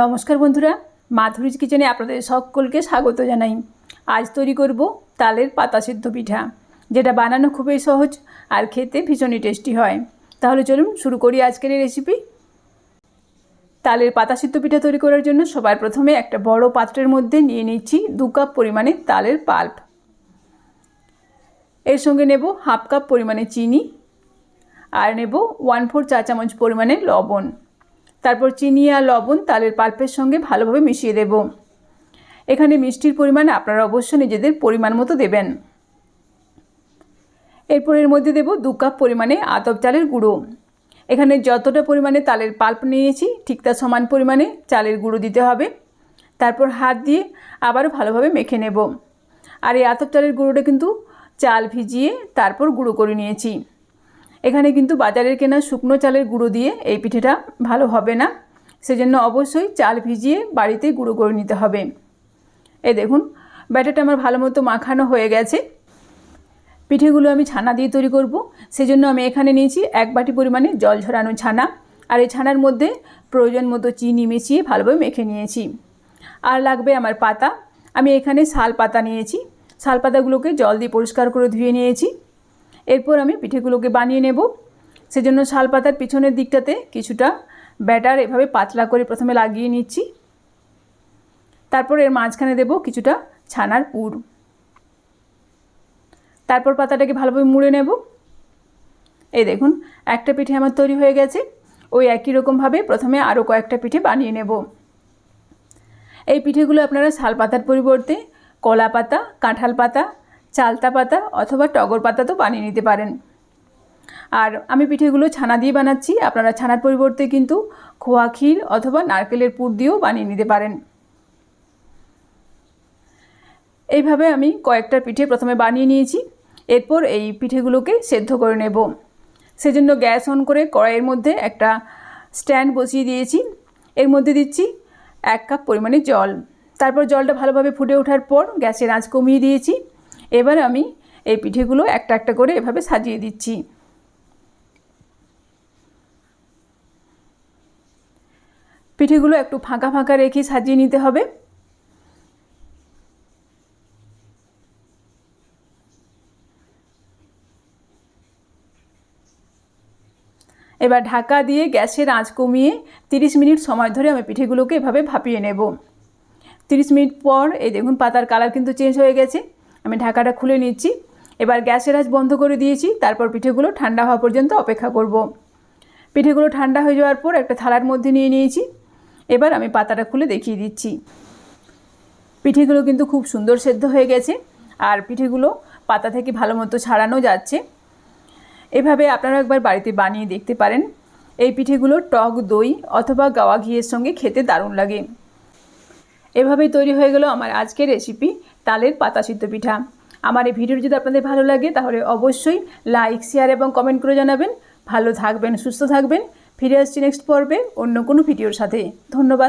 নমস্কার বন্ধুরা, মাধুরীজ কিচেনে আপনাদের সকলকে স্বাগত জানাই। আজ তৈরি করব তালের পাতা সিদ্ধ পিঠা, যেটা বানানো খুবই সহজ আর খেতে ভীষণই টেস্টি হয়। তাহলে চলুন শুরু করি আজকের এই রেসিপি তালের পাতা সিদ্ধ পিঠা তৈরি করার জন্য সবার প্রথমে একটা বড় পাত্রের মধ্যে নিয়ে নিচ্ছি দু কাপ পরিমাণে তালের পাল্প। এর সঙ্গে নেব হাফ কাপ পরিমাণে চিনি আর নেব ওয়ান ফোর চা চামচ পরিমাণে লবণ। তারপর চিনি আর লবণ তালের পাল্পের সঙ্গে ভালোভাবে মিশিয়ে দেব। এখানে মিষ্টির পরিমাণ আপনারা অবশ্য নিজেদের পরিমাণ মতো দেবেন। এরপর এর মধ্যে দেব দু কাপ পরিমাণে আতপ চালের গুঁড়ো। এখানে যতটা পরিমাণে তালের পাল্প নিয়েছি, ঠিক তার সমান পরিমাণে চালের গুঁড়ো দিতে হবে। তারপর হাত দিয়ে আবারও ভালোভাবে মেখে নেব। আর এই আতপ চালের গুঁড়োটা কিন্তু চাল ভিজিয়ে তারপর গুঁড়ো করে নিয়েছি। এখানে কিন্তু বাজারের কেনা শুকনো চালের গুঁড়ো দিয়ে এই পিঠেটা ভালো হবে না। সেজন্য অবশ্যই চাল ভিজিয়ে বাড়িতে গুঁড়ো করে নিতে হবে। এ দেখুন, ব্যাটারটা আমার ভালো মতো মাখানো হয়ে গেছে। পিঠেগুলো আমি ছানা দিয়ে তৈরি করব। সেজন্য আমি এখানে নিয়েছি এক বাটি পরিমাণে জল ঝরানো ছানা। আর এই ছানার মধ্যে প্রয়োজন মতো চিনি মিশিয়ে ভালোভাবে মেখে নিয়েছি। আর লাগবে আমার পাতা। আমি এখানে শাল পাতা নিয়েছি। শাল পাতাগুলোকে জল দিয়ে পরিষ্কার করে ধুয়ে নিয়েছি। এরপর আমি পিঠেগুলোকে বানিয়ে নেব। সেজন্য শাল পাতার পিছনের দিকটাতে কিছুটা ব্যাটার এভাবে পাতলা করে প্রথমে লাগিয়ে নিচ্ছি। তারপর এর মাঝখানে দেব কিছুটা ছানার পুর। তারপর পাতাটাকে ভালোভাবে মুড়ে নেব। এই দেখুন, একটা পিঠে আমার তৈরি হয়ে গেছে। ওই একই রকমভাবে প্রথমে আরও কয়েকটা পিঠে বানিয়ে নেব। এই পিঠেগুলো আপনারা শাল পাতার পরিবর্তে কলা পাতা কাঁঠাল পাতা চালতা পাতা অথবা টগর পাতা তো বানিয়ে নিতে পারেন। আর আমি পিঠেগুলো ছানা দিয়ে বানাচ্ছি, আপনারা ছানার পরিবর্তে কিন্তু খোয়া ক্ষীর অথবা নারকেলের পুর দিয়েও বানিয়ে নিতে পারেন। এইভাবে আমি কয়েকটা পিঠে প্রথমে বানিয়ে নিয়েছি, এরপর এই পিঠেগুলোকে সেদ্ধ করে নেব। সেজন্য গ্যাস অন করে কড়াইয়ের মধ্যে একটা স্ট্যান্ড বসিয়ে দিয়েছি। এর মধ্যে দিচ্ছি এক কাপ পরিমাণে জল। তারপর জলটা ভালোভাবে ফুটে ওঠার পর গ্যাসের আঁচ কমিয়ে দিয়েছি। এবার আমি এই পিঠেগুলো একটা একটা করে এভাবে সাজিয়ে দিচ্ছি। পিঠেগুলো একটু ফাঁকা ফাঁকা রেখে সাজিয়ে নিতে হবে। এবার ঢাকা দিয়ে গ্যাসের আঁচ কমিয়ে 30 মিনিট সময় ধরে আমি পিঠেগুলোকে এভাবে ভাপিয়ে নেব। 30 মিনিট পর এই দেখুন পাতার কালার কিন্তু চেঞ্জ হয়ে গেছে। আমি ঢাকাটা খুলে নিচ্ছি। এবার গ্যাসের আঁচ বন্ধ করে দিয়েছি। তারপর পিঠেগুলো ঠান্ডা হওয়া পর্যন্ত অপেক্ষা করব। পিঠেগুলো ঠান্ডা হয়ে যাওয়ার পর একটা থালার মধ্যে নিয়ে নিয়েছি। এবার আমি পাতাটা খুলে দেখিয়ে দিচ্ছি। পিঠেগুলো কিন্তু খুব সুন্দর সেদ্ধ হয়ে গেছে আর পিঠেগুলো পাতা থেকে ভালো মতো ছাড়ানো যাচ্ছে। এভাবে আপনারা একবার বাড়িতে বানিয়ে দেখতে পারেন। এই পিঠেগুলো টক দই অথবা গাওয়া ঘিয়ের সঙ্গে খেতে দারুণ লাগে। এভাবেই তৈরি হয়ে গেল আমার আজকের রেসিপি তালের পাতা সিদ্ধ পিঠা। আমার এই ভিডিওটি যদি আপনাদের ভালো লাগে, তাহলে অবশ্যই লাইক শেয়ার এবং কমেন্ট করে জানাবেন। ভালো থাকবেন, সুস্থ থাকবেন। ফিরে আসছি নেক্সট পর্বে অন্য কোনো ভিডিওর সাথে। ধন্যবাদ।